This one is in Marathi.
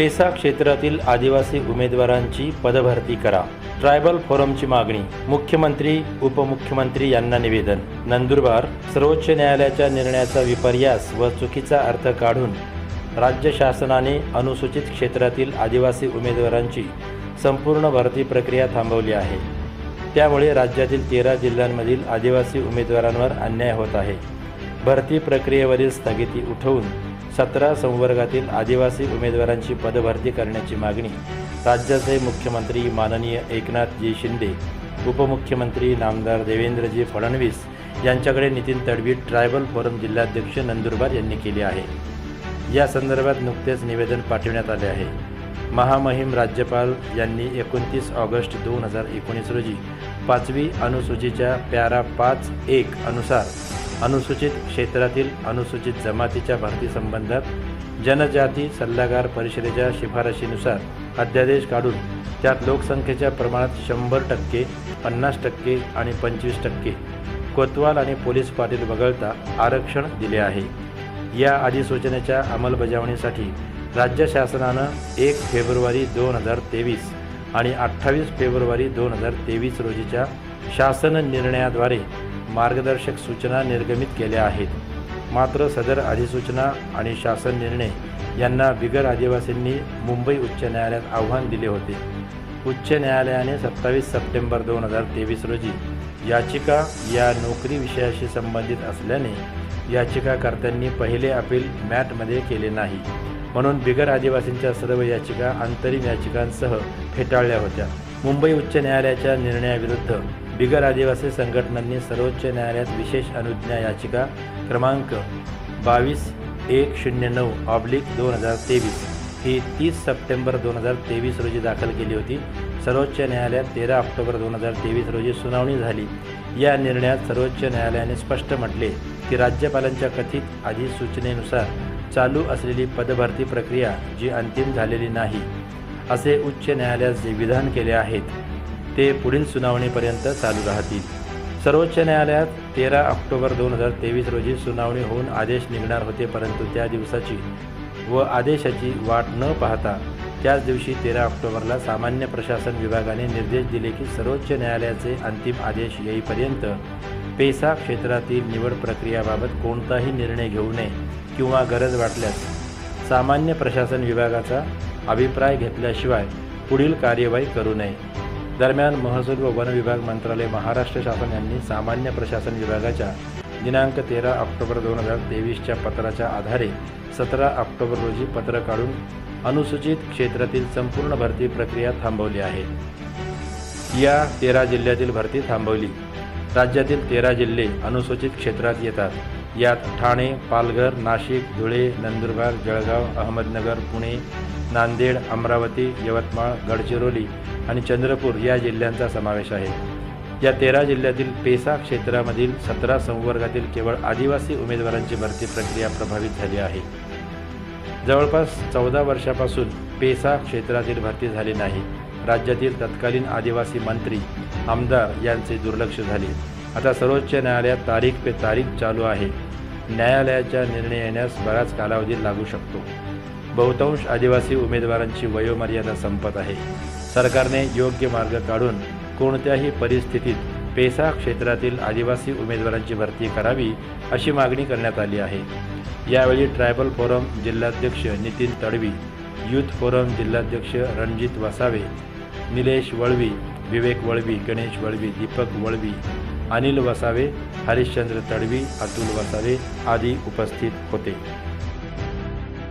पेसा क्षेत्रातील आदिवासी उमेदवारांची पदभरती करा. ट्रायबल फोरमची मागणी मुख्यमंत्री उपमुख्यमंत्री यांना निवेदन. नंदुरबार सर्वोच्च न्यायालयाच्या निर्णयाचा विपर्यास व चुकीचा अर्थ काढून राज्य शासनाने अनुसूचित क्षेत्रातील आदिवासी उमेदवारांची संपूर्ण भरती प्रक्रिया थांबवली आहे. त्यामुळे राज्यातील तेरा जिल्ह्यांमधील आदिवासी उमेदवारांवर अन्याय होत आहे. भरती प्रक्रियेवरील स्थगिती उठवून सतरा संवर्गातील आदिवासी उमेदवारांची पदभरती करण्याची मागणी राज्याचे मुख्यमंत्री माननीय एकनाथजी शिंदे उपमुख्यमंत्री नामदार देवेंद्रजी फडणवीस यांच्याकडे नितीन तडवी ट्रायबल फोरम जिल्हाध्यक्ष नंदुरबार यांनी केली आहे. या संदर्भात नुकतेच निवेदन पाठवण्यात आले आहे. महामहिम राज्यपाल यांनी एकोणतीस ऑगस्ट दोन हजार एकोणीस रोजी पाचवी अनुसूचीच्या प्यारा पाच एक अनुसार अनुसूचित क्षेत्रातील अनुसूचित जमातीच्या भरतीसंबंधात जनजाती सल्लागार परिषदेच्या शिफारशीनुसार अध्यादेश काढून त्यात लोकसंख्येच्या प्रमाणात शंभर टक्के पन्नास टक्के आणि पंचवीस टक्के कोतवाल आणि पोलीस पाटील वगळता आरक्षण दिले आहे. या अधिसूचनेच्या अंमलबजावणीसाठी राज्य शासनानं एक फेब्रुवारी दोन हजार तेवीस आणि अठ्ठावीस फेब्रुवारी दोन हजार तेवीस रोजीच्या शासन निर्णयाद्वारे मार्गदर्शक सूचना निर्गमित केल्या आहेत. मात्र सदर अधिसूचना आणि शासन निर्णय यांना बिगर आदिवासींनी मुंबई उच्च न्यायालयात आव्हान दिले होते. उच्च न्यायालयाने सत्तावीस सप्टेंबर दोन हजार तेवीस रोजी याचिका या नोकरी विषयाशी संबंधित असल्याने याचिकाकर्त्यांनी पहिले अपील मॅटमध्ये केले नाही. म्हणून बिगर आदिवासींच्या सर्व याचिका अंतरिम याचिकांसह फेटाळल्या होत्या. मुंबई उच्च न्यायालयाच्या निर्णयाविरुद्ध बिगर आदिवासी संघटनांनी सर्वोच्च न्यायालयात विशेष अनुज्ञा याचिका क्रमांक बावीस एक शून्य नऊ ऑब्लिक दोन हजार तेवीस ही तीस सप्टेंबर दोन हजार तेवीस रोजी दाखल केली होती. सर्वोच्च न्यायालयात तेरा ऑक्टोबर दोन हजार तेवीस रोजी सुनावणी झाली. या निर्णयात सर्वोच्च न्यायालयाने स्पष्ट म्हटले की राज्यपालांच्या कथित अधिसूचनेनुसार चालू असलेली पदभरती प्रक्रिया जी अंतिम झालेली नाही असे उच्च न्यायालयात जे विधान केले आहेत ते पुढील सुनावणीपर्यंत चालू राहतील. सर्वोच्च न्यायालयात तेरा ऑक्टोबर दोन हजार तेवीस रोजी सुनावणी होऊन आदेश निघणार होते परंतु त्या दिवसाची व आदेशाची वाट न पाहता त्याच दिवशी तेरा ऑक्टोबरला सामान्य प्रशासन विभागाने निर्देश दिले की सर्वोच्च न्यायालयाचे अंतिम आदेश येईपर्यंत पेसा क्षेत्रातील निवड प्रक्रियाबाबत कोणताही निर्णय घेऊ नये किंवा गरज वाटल्यास सामान्य प्रशासन विभागाचा अभिप्राय घेतल्याशिवाय पुढील कार्यवाही करू नये. दरम्यान महसूल व वन विभाग मंत्रालय महाराष्ट्र शासन यांनी सामान्य प्रशासन विभागाच्या दिनांक तेरा ऑक्टोबर दोन हजार तेवीसच्या पत्राच्या आधारे सतरा ऑक्टोबर रोजी पत्र काढून अनुसूचित क्षेत्रातील संपूर्ण भरती प्रक्रिया थांबवली आहे. या तेरा जिल्ह्यातील भरती थांबवली. राज्यातील तेरा जिल्हे अनुसूचित क्षेत्रात येतात. यात ठाणे पालघर नाशिक धुळे नंदुरबार जळगाव अहमदनगर पुणे नांदेड अमरावती यवतमाळ गडचिरोली आणि चंद्रपूर या जिल्ह्यांचा समावेश आहे. या तेरा जिल्ह्यातील पेसा क्षेत्रामधील सतरा संवर्गातील केवळ आदिवासी उमेदवारांची भरती प्रक्रिया प्रभावित झाली आहे. जवळपास चौदा वर्षापासून पेसा क्षेत्रातील भरती झाली नाही. राज्यातील तत्कालीन आदिवासी मंत्री आमदार यांचे दुर्लक्ष झाले. आता सर्वोच्च न्यायालयात तारीख पे तारीख चालू आहे. न्यायालयाच्या निर्णय येण्यास बराच कालावधी लागू शकतो. बहुतांश आदिवासी उमेदवारांची वयोमर्यादा संपत आहे. सरकारने योग्य मार्ग काढून कोणत्याही परिस्थितीत पेसा क्षेत्रातील आदिवासी उमेदवारांची भरती करावी अशी मागणी करण्यात आली आहे. यावेळी ट्रायबल फोरम जिल्हाध्यक्ष नितीन तडवी यूथ फोरम जिल्हाध्यक्ष रणजित वसावे निलेश वळवी विवेक वळवी गणेश वळवी दीपक वळवी अनिल वसावे हरिश्चंद्र तडवी अतुल वसावे आदी उपस्थित होते.